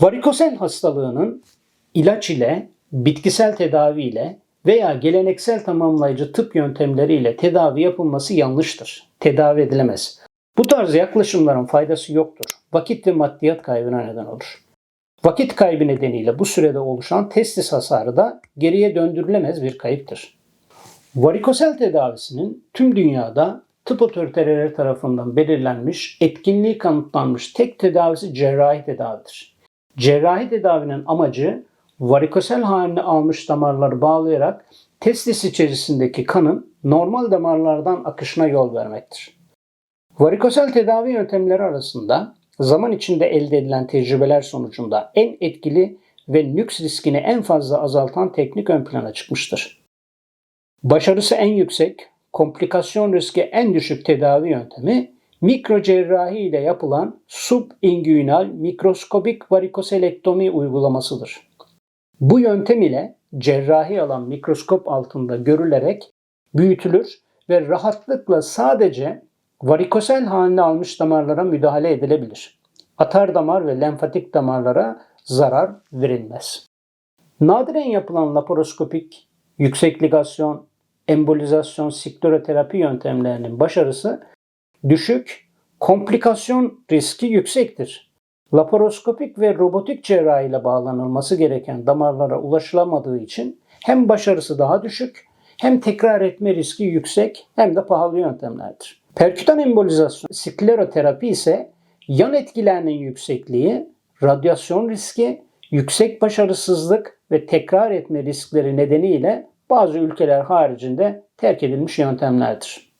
Varikosel hastalığının ilaç ile, bitkisel tedavi ile veya geleneksel tamamlayıcı tıp yöntemleriyle tedavi yapılması yanlıştır. Tedavi edilemez. Bu tarz yaklaşımların faydası yoktur. Vakit ve maddiyat kaybına neden olur. Vakit kaybı nedeniyle bu sürede oluşan testis hasarı da geriye döndürülemez bir kayıptır. Varikosel tedavisinin tüm dünyada tıp otoriteleri tarafından belirlenmiş, etkinliği kanıtlanmış tek tedavisi cerrahi tedavidir. Cerrahi tedavinin amacı varikosel halini almış damarları bağlayarak testis içerisindeki kanın normal damarlardan akışına yol vermektir. Varikosel tedavi yöntemleri arasında zaman içinde elde edilen tecrübeler sonucunda en etkili ve nüks riskini en fazla azaltan teknik ön plana çıkmıştır. Başarısı en yüksek, komplikasyon riski en düşük tedavi yöntemi mikro cerrahi ile yapılan subinguinal mikroskobik varikoselektomi uygulamasıdır. Bu yöntem ile cerrahi alan mikroskop altında görülerek büyütülür ve rahatlıkla sadece varikosel halini almış damarlara müdahale edilebilir. Atar damar ve lenfatik damarlara zarar verilmez. Nadiren yapılan laparoskopik, yüksek ligasyon, embolizasyon, sikleroterapi yöntemlerinin başarısı düşük, komplikasyon riski yüksektir. Laparoskopik ve robotik cerrahi ile bağlanılması gereken damarlara ulaşılamadığı için hem başarısı daha düşük, hem tekrar etme riski yüksek, hem de pahalı yöntemlerdir. Perkütan embolizasyon, skleroterapi ise yan etkilerinin yüksekliği, radyasyon riski, yüksek başarısızlık ve tekrar etme riskleri nedeniyle bazı ülkeler haricinde terk edilmiş yöntemlerdir.